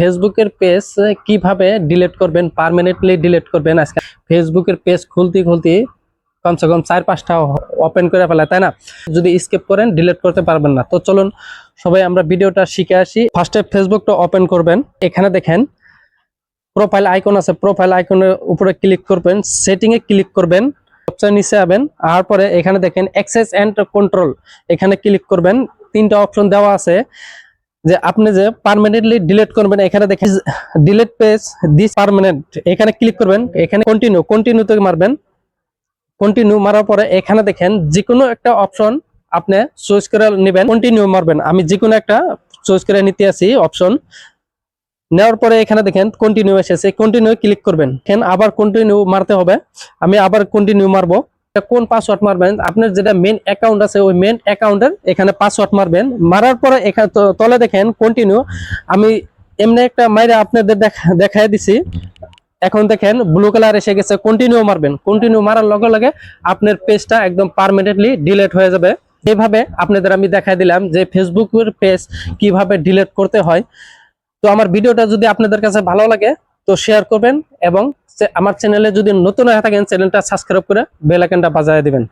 ফেসবুকের পেজ কীভাবে ডিলিট করবেন পার্মানেন্টলি ডিলিট করবেন আজকে? ফেসবুকের পেজ খুলতে খুলতে কমসে কম চার পাঁচটা ওপেন করে ফেলে, তাই না? যদি স্কেপ করেন ডিলিট করতে পারবেন না। তো চলুন, সবাই আমরা ভিডিওটা শিখে আসি। ফার্স্টে ফেসবুকটা ওপেন করবেন। এখানে দেখেন প্রোফাইল আইকন আছে। প্রোফাইল আইকনের উপরে ক্লিক করবেন সেটিং এ ক্লিক করবেন সবচেয়ে নিচে যাবেন আর পরে এখানে দেখেন অ্যাক্সেস এন্ড কন্ট্রোল এখানে ক্লিক করবেন। তিনটা অপশন দেওয়া আছে। যে আপনি যে পার্মানেন্টলি ডিলিট করবেন, এখানে দেখেন ডিলিট পেজ দিস পারমানেন্ট এখানে ক্লিক করবেন, এখানে কন্টিনিউ কন্টিনিউ থেকে মারবেন। কন্টিনিউ মারার পরে এখানে দেখেন যে কোনো একটা অপশন আপনি চয়েস করে নেবেন কন্টিনিউ মারবেন। আমি যে কোনো একটা চয়েস করে নিতে আসি অপশন নেওয়ার পরে এখানে দেখেন কন্টিনিউ এসেছে কন্টিনিউ ক্লিক করবেন। এখানে আবার কন্টিনিউ মারতে হবে। আমি আবার কন্টিনিউ মারবো। কোন পাসওয়ার্ড মারবেন? আপনার যেটা মেন অ্যাকাউন্ট আছে, ওই মেন অ্যাকাউন্টের এখানে পাসওয়ার্ড মারবেন। মারার পরে এখানে তলে দেখেন কন্টিনিউ আমি এমনি একটা মাইরে আপনাদের দেখা- দিছি। এখন দেখেন ব্লু কালার এসে গেছে কন্টিনিউ মারবেন। কন্টিনিউ মারার লগে লগে আপনার পেজটা একদম পার্মানেন্টলি ডিলেট হয়ে যাবে। এইভাবে আপনাদের আমি দেখাই দিলাম যে ফেসবুকের পেজ কীভাবে ডিলেট করতে হয়। তো আমার ভিডিওটা যদি আপনাদের কাছে ভালো লাগে তো শেয়ার করবেন এবং আমার চ্যানেলে যদি নতুন হয়ে থাকেন চ্যানেলটা সাবস্ক্রাইব করে বেল বাজায় দিবেন।